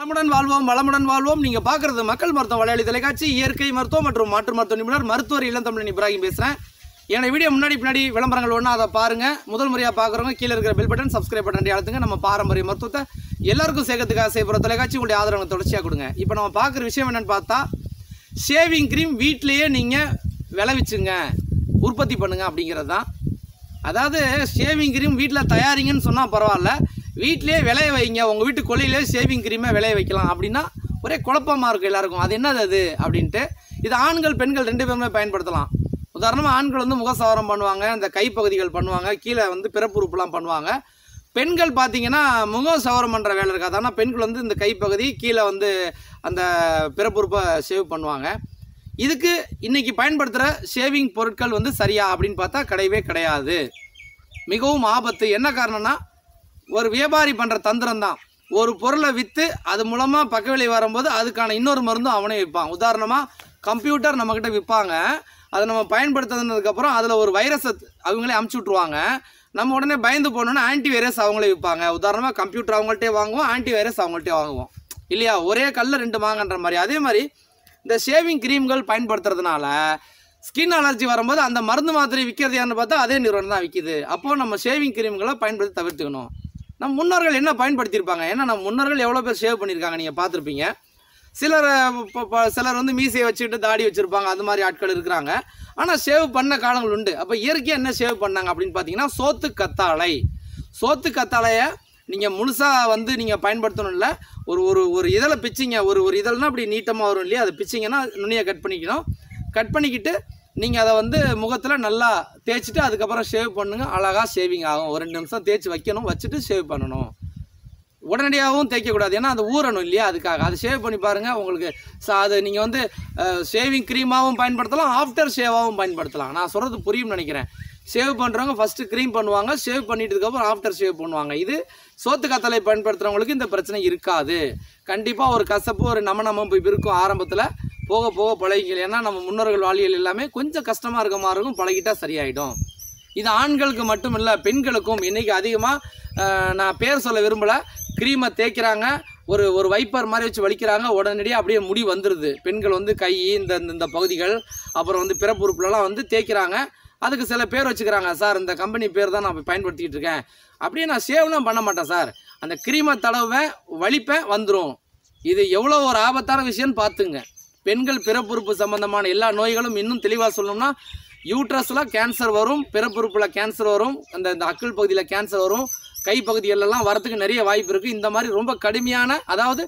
வளமுடன் வாழ்வோம் வளமுடன் வாழ்வோம். நீங்க பாக்குறது மக்கள் மருத்துவம் வலையாளி தொலைக்காட்சி இயற்கை மருத்துவம் மற்றும் மாற்று மருத்துவ நிபுணர் மருத்துவர் இளந்தமிழன் இப்ராஹிம் பேசுறேன். என்னோட வீடியோ முன்னாடி பின்னாடி விளம்பரங்கள் ஒன்று அதை பாருங்க. முதல் முறையாக பார்க்குறவங்க கீழே இருக்கிற பெல் பட்டன் சப்ஸ்கிரைப் பட்டன் அழுத்துங்க. நம்ம பாரம்பரிய மருத்துவத்தை எல்லாருக்கும் சேர்க்கறதுக்காக செய்யப்படுற தொலைக்காட்சி உங்களுடைய ஆதரவு தொடர்ச்சியாக கொடுங்க. இப்போ நம்ம பார்க்குற விஷயம் என்னென்னு பார்த்தா ஷேவிங் க்ரீம் வீட்டிலேயே நீங்கள் விளைவிச்சுங்க. உற்பத்தி பண்ணுங்க அப்படிங்கிறது தான் அதாவது ஷேவிங் க்ரீம் வீட்டில் தயாரிங்கன்னு சொன்னால் பரவாயில்ல. வீட்டிலேயே விளைய வைங்க. உங்கள் வீட்டு கொள்ளையிலே ஷேவிங் க்ரீமை விளைய வைக்கலாம். அப்படின்னா ஒரே குழப்பமாக இருக்கும் எல்லாருக்கும். அது என்னது அது? அப்படின்ட்டு இது ஆண்கள் பெண்கள் ரெண்டு பேருமே பயன்படுத்தலாம். உதாரணமாக ஆண்கள் வந்து முகசாரம் பண்ணுவாங்க இந்த கைப்பகுதிகள் பண்ணுவாங்க கீழே வந்து பிறப்புறுப்புலாம் பண்ணுவாங்க. பெண்கள் பார்த்தீங்கன்னா முக சவரம் பண்ணுற வேலை இருக்காது. ஆனால் பெண்கள் வந்து இந்த கைப்பகுதி கீழே வந்து அந்த பிறப்புறுப்பை சேவ் பண்ணுவாங்க. இதுக்கு இன்றைக்கி பயன்படுத்துகிற ஷேவிங் பொருட்கள் வந்து சரியா அப்படின்னு பார்த்தா கிடையவே கிடையாது. மிகவும் ஆபத்து. என்ன காரணம்னா ஒரு வியாபாரி பண்ணுற தந்திரம் தான் ஒரு பொருளை விற்று அது மூலமாக பக்கவிலை வரும்போது அதுக்கான இன்னொரு மருந்தும் அவனே விற்பான் உதாரணமாக கம்ப்யூட்டர் நம்மக்கிட்ட விற்பாங்க அதை நம்ம பயன்படுத்தினதுக்கப்புறம் அதில் ஒரு வைரஸை அவங்களே அமுச்சு விட்ருவாங்க நம்ம உடனே பயந்து போனோன்னா ஆன்டி வைரஸ் அவங்களே விற்பாங்க உதாரணமாக கம்ப்யூட்டர் அவங்கள்ட்டே வாங்குவோம் ஆன்டி வைரஸ் அவங்கள்ட்டே வாங்குவோம். இல்லையா? ஒரே கல்லில் ரெண்டு வாங்கன்ற மாதிரி. அதே மாதிரி இந்த ஷேவிங் க்ரீம்கள் பயன்படுத்துறதுனால ஸ்கின் அலர்ஜி வரும்போது அந்த மருந்து மாத்திரை விற்கிறது யாருன்னு பார்த்தா அதே நிறுவனம் தான் விற்கிது அப்போது நம்ம ஷேவிங் க்ரீம்களை பயன்படுத்தி தவிர்த்துக்கணும். நம்ம முன்னோர்கள் என்ன பயன்படுத்தியிருப்பாங்க? ஏன்னா நம்ம முன்னோர்கள் எவ்வளோ பேர் சேவ் பண்ணியிருக்காங்க நீங்கள் பார்த்துருப்பீங்க. சிலர் இப்போ சிலர் வந்து மீசையை வச்சுக்கிட்டு தாடி வச்சுருப்பாங்க அது மாதிரி ஆட்கள் இருக்கிறாங்க. ஆனால் சேவ் பண்ண காலங்கள் உண்டு. அப்போ இயற்கையாக என்ன சேவ் பண்ணாங்க அப்படின்னு பார்த்தீங்கன்னா சோத்து கத்தாழை. சோத்து கத்தாழையை நீங்கள் முழுசாக வந்து நீங்கள் பயன்படுத்தணும் இல்லை. ஒரு ஒரு ஒரு இதழை பிச்சிங்க. ஒரு ஒரு இதழ்னா அப்படி நீட்டமாக வரும் இல்லையா? அதை பிச்சிங்கன்னா நுனியை கட் பண்ணிக்கணும். கட் பண்ணிக்கிட்டு நீங்கள் அதை வந்து முகத்தில் நல்லா தேய்ச்சிட்டு அதுக்கப்புறம் ஷேவ் பண்ணுங்கள் அழகாக ஷேவிங் ஆகும். ஒரு ரெண்டு நிமிஷம் தேய்ச்சி வைக்கணும். வச்சுட்டு ஷேவ் பண்ணணும். உடனடியாகவும் தேய்க்கக்கூடாது ஏன்னா அது ஊறணும் இல்லையா? அதுக்காக. அதை ஷேவ் பண்ணி பாருங்கள் உங்களுக்கு ச அது நீங்கள் வந்து ஷேவிங் க்ரீமாகவும் பயன்படுத்தலாம். ஆஃப்டர் ஷேவாகவும் பயன்படுத்தலாம். நான் சொல்கிறது புரியும்னு நினைக்கிறேன். ஷேவ் பண்ணுறவங்க ஃபஸ்ட்டு க்ரீம் பண்ணுவாங்க. ஷேவ் பண்ணிட்டதுக்கப்புறம் ஆஃப்டர் ஷேவ் பண்ணுவாங்க. இது சோத்து கத்தலை பயன்படுத்துகிறவங்களுக்கு இந்த பிரச்சனை இருக்காது. கண்டிப்பாக ஒரு கசப்பு ஒரு நம நமப்பு இருக்கும் ஆரம்பத்தில் போக போக பழகிக்கல. ஏன்னா நம்ம முன்னோர்கள் வாழ்வியல் எல்லாமே கொஞ்சம் கஷ்டமாக இருக்க மாதிரி இருக்கும் பழகிட்டா சரியாயிடும். இது ஆண்களுக்கு மட்டும் இல்லை பெண்களுக்கும் இன்றைக்கி அதிகமாக நான் பேர் சொல்ல விரும்பலை. க்ரீமை தேய்க்கிறாங்க ஒரு ஒரு வைப்பர் மாதிரி வச்சு வலிக்கிறாங்க உடனடியாக அப்படியே முடி வந்துடுது பெண்கள் வந்து கை இந்த இந்த- பகுதிகள் அப்புறம் வந்து பிறப்புறுப்புலலாம் வந்து தேய்க்கிறாங்க. அதுக்கு சில பேர் வச்சுக்கிறாங்க சார் இந்த கம்பெனி பேர் தான் நான் பயன்படுத்திக்கிட்டு இருக்கேன். அப்படியே நான் சேவ்லாம் பண்ண மாட்டேன் சார். அந்த க்ரீமை தடவை வலிப்பேன் வந்துடும் இது எவ்வளோ ஒரு ஆபத்தான விஷயம்னு பார்த்துங்க. பெண்கள் பிறப்புறுப்பு சம்பந்தமான எல்லா நோய்களும் இன்னும் தெளிவாக சொல்லணும்னா யூட்ரஸில் கேன்சர் வரும் பிறப்புறுப்பில் கேன்சர் வரும் அந்த இந்த அக்கல் பகுதியில் கேன்சர் வரும் கை பகுதிகளெல்லாம் வரத்துக்கு நிறைய வாய்ப்பு இருக்குது இந்த மாதிரி ரொம்ப கடுமையான அதாவது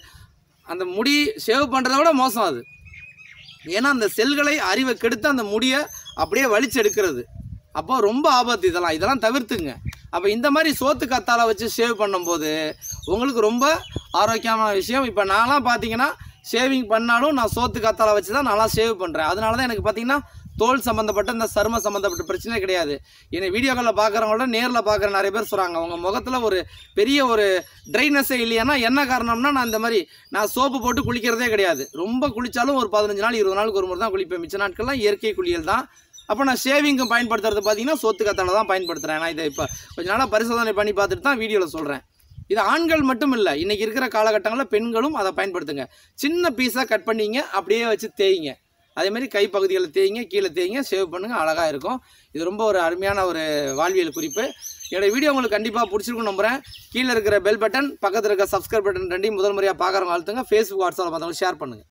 அந்த முடி ஷேவ் பண்ணுறத விட மோசம் அது. ஏன்னா அந்த செல்களை அறிவை கெடுத்து அந்த முடியை அப்படியே வலிச்செடுக்கிறது அப்போ ரொம்ப ஆபத்து இதெல்லாம். இதெல்லாம் தவிர்த்துங்க. அப்போ இந்த மாதிரி சோத்து கத்தால வச்சு ஷேவ் பண்ணும்போது உங்களுக்கு ரொம்ப ஆரோக்கியமான விஷயம். இப்போ நான்லாம் பார்த்தீங்கன்னா ஷேவிங் பண்ணாலும் நான் சோத்து காத்தால வச்சு தான் நல்லா ஷேவ் பண்ணுறேன் அதனால தான் எனக்கு பார்த்தீங்கன்னா தோல் சம்மந்தப்பட்ட இந்த சரும சம்மந்தப்பட்ட பிரச்சனை கிடையாது. என்னை வீடியோக்களில் பார்க்குறவங்களோட நேரில் பார்க்குற நிறைய பேர் சொல்கிறாங்க அவங்க முகத்தில் ஒரு பெரிய ஒரு ட்ரைனஸே இல்லையானா என்ன காரணம்னா நான் இந்த மாதிரி நான் சோப்பு போட்டு குளிக்கிறதே கிடையாது. ரொம்ப குளித்தாலும் ஒரு பதினஞ்சு நாள் இருபது நாளுக்கு ஒரு முறை தான் குளிப்பேன். மிச்ச நாட்கள்லாம் இயற்கை குளியல் தான். அப்போ நான் ஷேவிங்கும் பயன்படுத்துறது பார்த்தீங்கன்னா சோத்து கத்தால தான் பயன்படுத்துகிறேன் நான் இதை இப்போ கொஞ்ச நாளாக பரிசோதனை பண்ணி பார்த்துட்டு தான் வீடியோவில் சொல்கிறேன் இது ஆண்கள் மட்டும் இல்லை இன்றைக்கி இருக்கிற காலகட்டங்களில் பெண்களும் அதை பயன்படுத்துங்க. சின்ன பீஸாக கட் பண்ணிங்க அப்படியே வச்சு தேய்ங்க. அதேமாரி மாதிரி தேய்ங்க கீழே தேய்ங்க சேவ் பண்ணுங்கள் அழகாக இருக்கும். இது ரொம்ப ஒரு அருமையான ஒரு வாழ்வியல் குறிப்பு. என்னோட வீடியோ உங்களுக்கு கண்டிப்பாக பிடிச்சிருக்கும் நம்புகிறேன் கீழே இருக்கிற பெல் பட்டன் பக்கத்தில் இருக்கிற சப்ஸ்கிரைப் பட்டன் ரெண்டையும் முதல் முறையாக பார்க்குறவங்க அழுத்துங்க ஃபேஸ்புக் வாட்ஸ்அப்பில் மற்றவங்க ஷேர் பண்ணுங்கள்